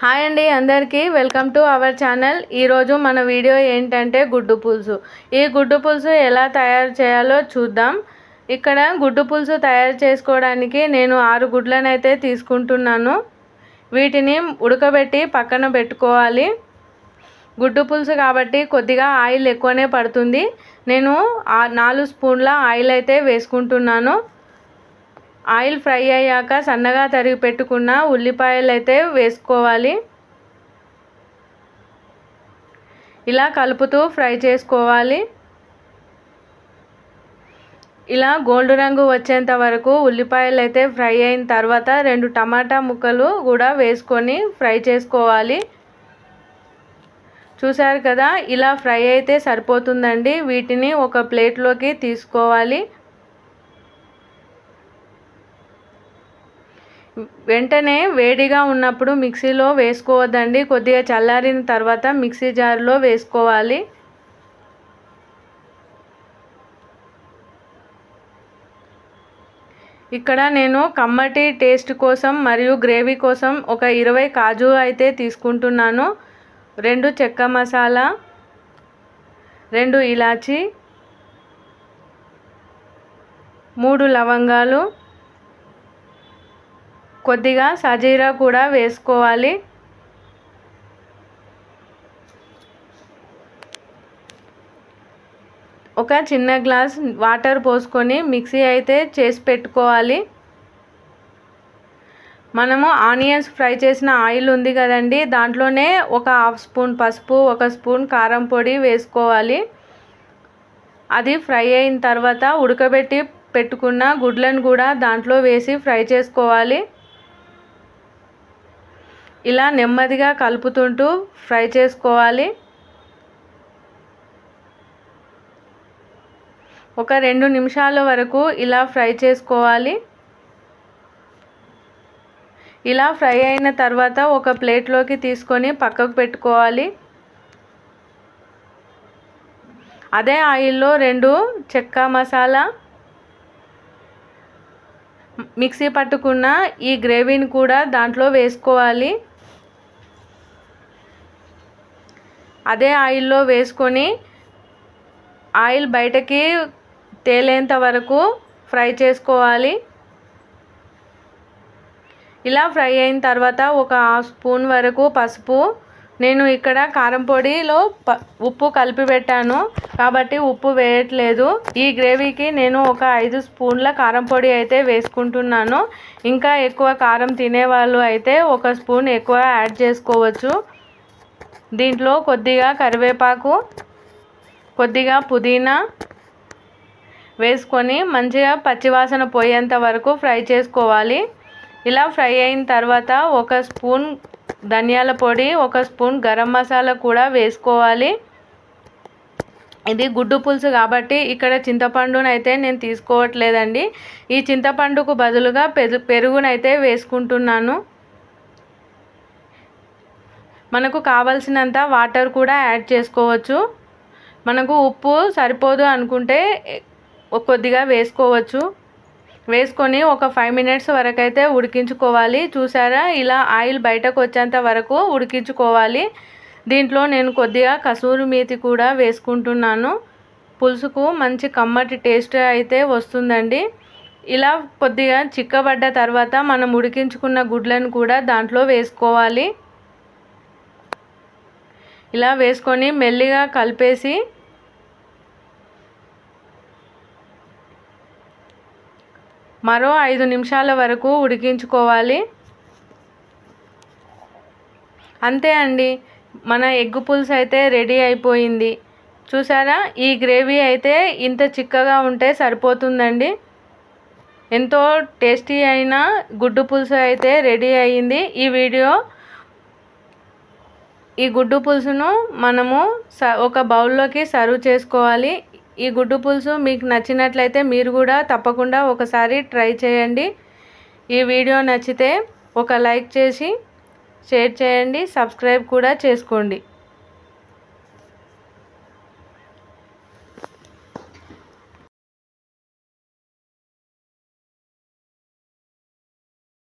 Hi అండి అందరికీ. Welcome to our channel. ఈరోజు మన వీడియో ఏంటంటే గుడ్డు పులుసు. ఈ గుడ్డు పులుసు ఎలా తయారు చేయాలో చూద్దాం. ఇక్కడ గుడ్డు పులుసు తయారు చేసుకోవడానికి నేను ఆరు గుడ్లను అయితే తీసుకుంటున్నాను. వీటిని ఉడకబెట్టి పక్కన పెట్టుకోవాలి. గుడ్డు పులుసు కాబట్టి కొద్దిగా ఆయిల్ ఎక్కువనే పడుతుంది. నేను నాలుగు స్పూన్ల ఆయిల్ అయితే వేసుకుంటున్నాను. ఆయిల్ ఫ్రై అయ్యాక సన్నగా తరిగి పెట్టుకున్న ఉల్లిపాయలు అయితే వేసుకోవాలి. ఇలా కలుపుతూ ఫ్రై చేసుకోవాలి. ఇలా గోల్డ్ రంగు వచ్చేంత వరకు ఉల్లిపాయలు అయితే ఫ్రై అయిన తర్వాత రెండు టమాటా ముక్కలు కూడా వేసుకొని ఫ్రై చేసుకోవాలి. చూసారు కదా ఇలా ఫ్రై అయితే సరిపోతుందండి. వీటిని ఒక ప్లేట్లోకి తీసుకోవాలి. వెంటనే వేడిగా ఉన్నప్పుడు మిక్సీలో వేసుకోవద్దండి. కొద్దిగా చల్లారిన తర్వాత మిక్సీ జార్లో వేసుకోవాలి. ఇక్కడ నేను కమ్మటి టేస్ట్ కోసం మరియు గ్రేవీ కోసం ఒక ఇరవై కాజు అయితే తీసుకుంటున్నాను. రెండు చెక్క మసాలా రెండు ఇలాచి మూడు లవంగాలు కొద్దిగా సజీరా కూడా వేసుకోవాలి. ఒక చిన్న గ్లాస్ వాటర్ పోసుకొని మిక్సీ అయితే చేసి పెట్టుకోవాలి. మనము ఆనియన్స్ ఫ్రై చేసిన ఆయిల్ ఉంది కదండి దాంట్లోనే ఒక హాఫ్ స్పూన్ పసుపు ఒక స్పూన్ కారం పొడి వేసుకోవాలి. అది ఫ్రై అయిన తర్వాత ఉడకబెట్టి పెట్టుకున్న గుడ్లను కూడా దాంట్లో వేసి ఫ్రై చేసుకోవాలి. ఇలా నెమ్మదిగా కలుపుతుంటూ ఫ్రై చేసుకోవాలి. ఒక రెండు నిమిషాల వరకు ఇలా ఫ్రై చేసుకోవాలి. ఇలా ఫ్రై అయిన తర్వాత ఒక ప్లేట్లోకి తీసుకొని పక్కకు పెట్టుకోవాలి. అదే ఆయిల్లో రెండు చెక్క మసాలా మిక్సీ పట్టుకున్న ఈ గ్రేవీని కూడా దాంట్లో వేసుకోవాలి. అదే ఆయిల్లో వేసుకొని ఆయిల్ బయటకి తేలేంత వరకు ఫ్రై చేసుకోవాలి. ఇలా ఫ్రై అయిన తర్వాత ఒక హాఫ్ స్పూన్ వరకు పసుపు. నేను ఇక్కడ కారం పొడిలో ప ఉప్పు కలిపి పెట్టాను. కాబట్టి ఉప్పు వేయట్లేదు. ఈ గ్రేవీకి నేను ఒక ఐదు స్పూన్ల కారం పొడి అయితే వేసుకుంటున్నాను. ఇంకా ఎక్కువ కారం తినేవాళ్ళు అయితే ఒక స్పూన్ ఎక్కువ యాడ్ చేసుకోవచ్చు. దీంట్లో కొద్దిగా కరివేపాకు కొద్దిగా పుదీనా వేసుకొని మంచిగా పచ్చివాసన పోయేంత వరకు ఫ్రై చేసుకోవాలి. ఇలా ఫ్రై అయిన తర్వాత ఒక స్పూన్ ధనియాల పొడి ఒక స్పూన్ గరం మసాలా కూడా వేసుకోవాలి. ఇది గుడ్డు పులుసు కాబట్టి ఇక్కడ చింతపండునైతే నేను తీసుకోవట్లేదండి. ఈ చింతపండుకు బదులుగా పెరుగునైతే వేసుకుంటున్నాను. మనకు కావలసినంత వాటర్ కూడా యాడ్ చేసుకోవచ్చు. మనకు ఉప్పు సరిపోదు అనుకుంటే కొద్దిగా వేసుకోవచ్చు. వేసుకొని ఒక ఫైవ్ మినిట్స్ వరకు అయితే ఉడికించుకోవాలి. చూసారా? ఇలా ఆయిల్ బయటకు వచ్చేంత వరకు ఉడికించుకోవాలి. దీంట్లో నేను కొద్దిగా కసూరి మేతి కూడా వేసుకుంటున్నాను. పులుసుకు మంచి కమ్మటి టేస్ట్ అయితే వస్తుందండి. ఇలా కొద్దిగా చిక్కబడ్డ తర్వాత మనం ఉడికించుకున్న గుడ్లను కూడా దాంట్లో వేసుకోవాలి. ఇలా వేసుకొని మెల్లిగా కలిపేసి మరో ఐదు నిమిషాల వరకు ఉడికించుకోవాలి. అంతే అండి. మన ఎగ్గు పులుసు అయితే రెడీ అయిపోయింది. చూసారా? ఈ గ్రేవీ అయితే ఇంత చిక్కగా ఉంటే సరిపోతుందండి. ఎంతో టేస్టీ అయిన గుడ్డు పులుసు అయితే రెడీ అయ్యింది ఈ వీడియో ఈ గుడ్డు పులుసును మనము స ఒక బౌల్లోకి సర్వ్ చేసుకోవాలి. ఈ గుడ్డు పులుసు మీకు నచ్చినట్లయితే మీరు కూడా తప్పకుండా ఒకసారి ట్రై చేయండి. ఈ వీడియో నచ్చితే ఒక లైక్ చేసి షేర్ చేయండి సబ్స్క్రైబ్ కూడా చేసుకోండి.